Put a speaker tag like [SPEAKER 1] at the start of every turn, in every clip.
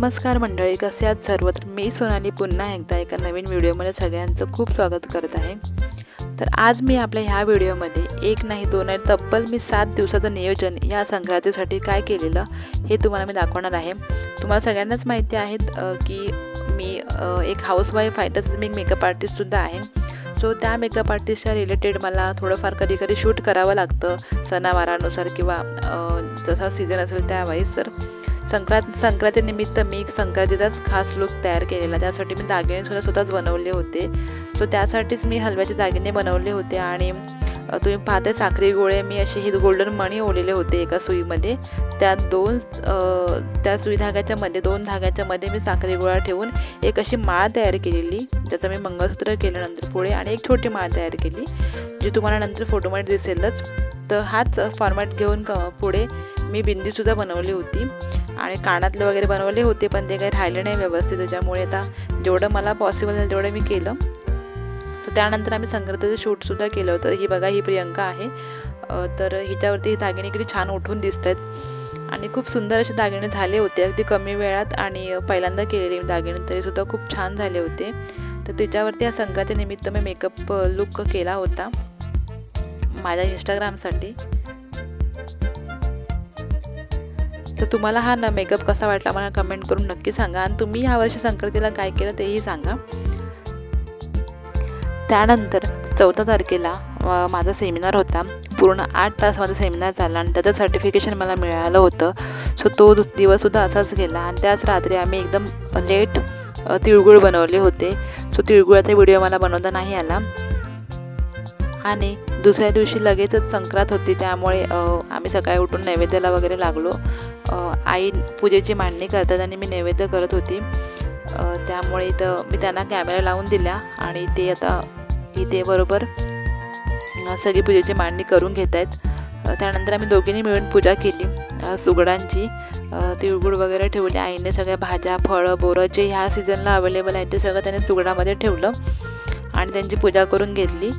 [SPEAKER 1] नमस्कार मंडळी कसे आहात सर्वत्र मी सोनाली पुन्हा एकदा एका नवीन व्हिडिओमध्ये सगळ्यांचं खूप स्वागत करत आहे. तर आज मी आपल्या ह्या व्हिडिओमध्ये एक नाही दोन नाही तब्बल मी सात दिवसाचं नियोजन या संक्रांतीसाठी काय केलेलं हे तुम्हाला मी दाखवणार आहे. तुम्हाला सगळ्यांनाच माहिती आहेत की मी एक हाऊसवाईफ आहे तसंच मी एक मेकअप आर्टिस्टसुद्धा आहे. सो त्या मेकअप आर्टिस्टच्या रिलेटेड मला थोडंफार कधी कधी शूट करावं लागतं सणावारानुसार किंवा जसा सीझन असेल त्यावेळेस. तर संक्रांत संक्रांतीनिमित्त मी संक्रांतीचाच खास लुक तयार केलेला. त्यासाठी मी दागिने सुद्धा स्वतःच बनवले होते. सो त्यासाठीच मी हलव्याचे दागिने बनवले होते आणि तुम्ही पाहते साखरी गोळे मी असे हे गोल्डन मणी ओलेले होते एका सुईमध्ये. त्यात दोन त्या सुई धाग्याच्या मध्ये दोन धाग्याच्या मध्ये मी साखरी गोळा ठेवून एक अशी माळ तयार केलेली. ज्याचं मी मंगळसूत्र केलं नंतर पुढे आणि एक छोटी माळ तयार केली जी तुम्हाला नंतर फोटोमध्ये दिसेलच. तर हाच फॉर्मॅट घेऊन क पुढे मी बिंदीसुद्धा बनवली होती. आणि कानातले वगैरे बनवले होते पण ते काही राहिले नाही व्यवस्थित. त्याच्यामुळे आता जेवढं मला पॉसिबल झालं तेवढं मी केलं. तर त्यानंतर आम्ही संक्रांतीचं शूटसुद्धा केलं होतं. ही बघा ही प्रियंका आहे. तर हिच्यावरती ही दागिने किती छान उठून दिसत आहेत आणि खूप सुंदर असे दागिने झाले होते अगदी कमी वेळात आणि पहिल्यांदा केलेले दागिने तरीसुद्धा खूप छान झाले होते. तर त्याच्यावरती या संक्रांतीनिमित्त मी मेकअप लुक केला होता. माझ्या इंस्टाग्रामसाठी तर तुम्हाला हा ना मेकअप कसा वाटला मला कमेंट करून नक्की सांगा. आणि तुम्ही ह्या वर्षी संक्रांतीला काय केलं तेही सांगा. त्यानंतर चौदा तारखेला माझा सेमिनार होता. पूर्ण आठ तास माझा सेमिनार झाला आणि त्याचं सर्टिफिकेशन मला मिळालं होतं. सो तो दु- दिवससुद्धा असाच गेला. आणि त्याच रात्री आम्ही एकदम लेट तिळगुळ बनवले होते. सो तिळगुळाचा व्हिडिओ मला बनवता नाही आला. आणि दुसऱ्या दिवशी लगेचच संक्रांत होती. त्यामुळे आम्ही सकाळी उठून नैवेद्याला वगैरे लागलो. आई पूजेची मांडणी करतात आणि मी नैवेद्य करत होती. त्यामुळे इथं मी त्यांना कॅमेरा लावून दिला आणि ते आता इथे बरोबर सगळी पूजेची मांडणी करून घेत आहेत. त्यानंतर आम्ही दोघींनी मिळून पूजा केली. सुगडांची तिळगुळ वगैरे ठेवले. आईने सगळ्या भाज्या फळं बोरं जे ह्या सीझनला अवेलेबल आहेत ते सगळं त्याने सुगडामध्ये ठेवलं आणि त्यांची पूजा करून घेतली.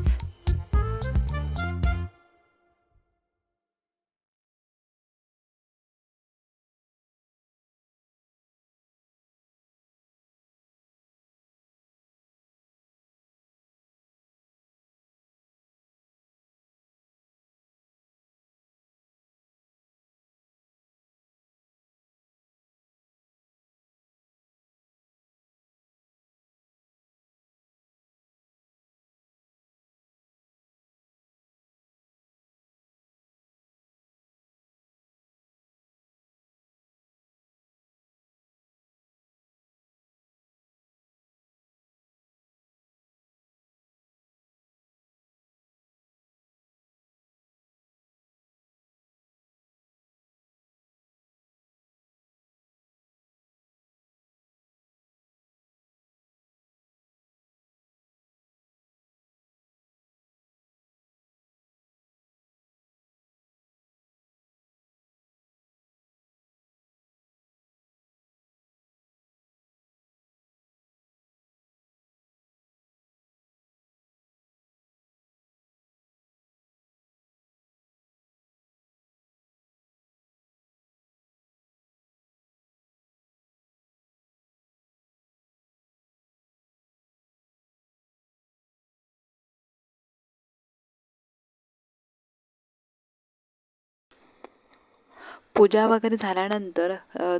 [SPEAKER 1] पूजा वगैरे झाल्यानंतर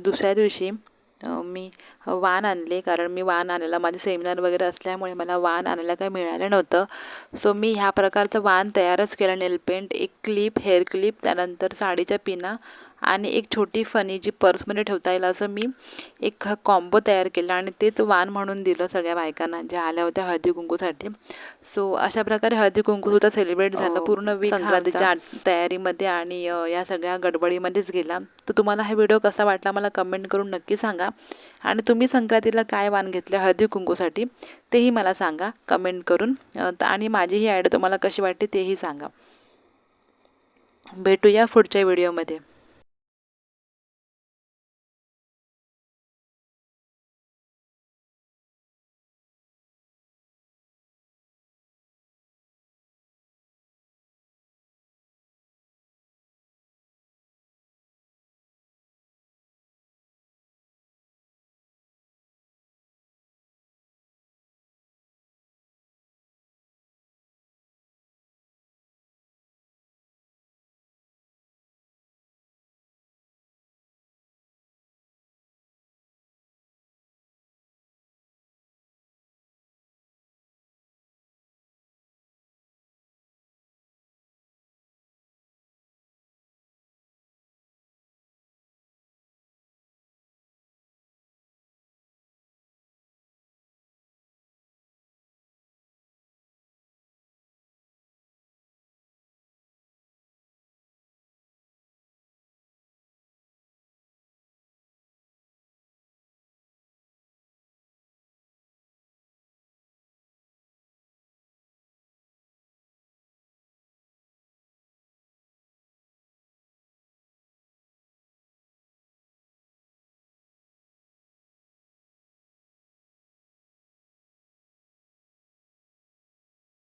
[SPEAKER 1] दुसऱ्या दिवशी मी वाण आणले. कारण मी वाण आणायला माझे सेमिनार वगैरे असल्यामुळे मला वाण आणायला काही मिळालं नव्हतं. सो मी ह्या प्रकारचं वाण तयारच केलं. नेलपेंट एक क्लिप हेअर क्लिप त्यानंतर साडीच्या पिना आणि एक छोटी फनी जी पर्समध्ये ठेवता येईल असं मी एक कॉम्बो तयार केला आणि तेच वाण म्हणून दिलं सगळ्या बायकांना ज्या आल्या होत्या हळदी कुंकूसाठी. सो अशा प्रकारे हळदी कुंकूसुद्धा सेलिब्रेट झालं पूर्ण वीक संक्रांतीच्या तयारीमध्ये आणि या सगळ्या गडबडीमध्येच गेला. तर तुम्हाला हा व्हिडिओ कसा वाटला मला कमेंट करून नक्की सांगा. आणि तुम्ही संक्रांतीला काय वाण घेतलं हळदी कुंकूसाठी तेही मला सांगा कमेंट करून. आणि माझी ही ॲड तुम्हाला कशी वाटते तेही सांगा. भेटूया पुढच्या व्हिडिओमध्ये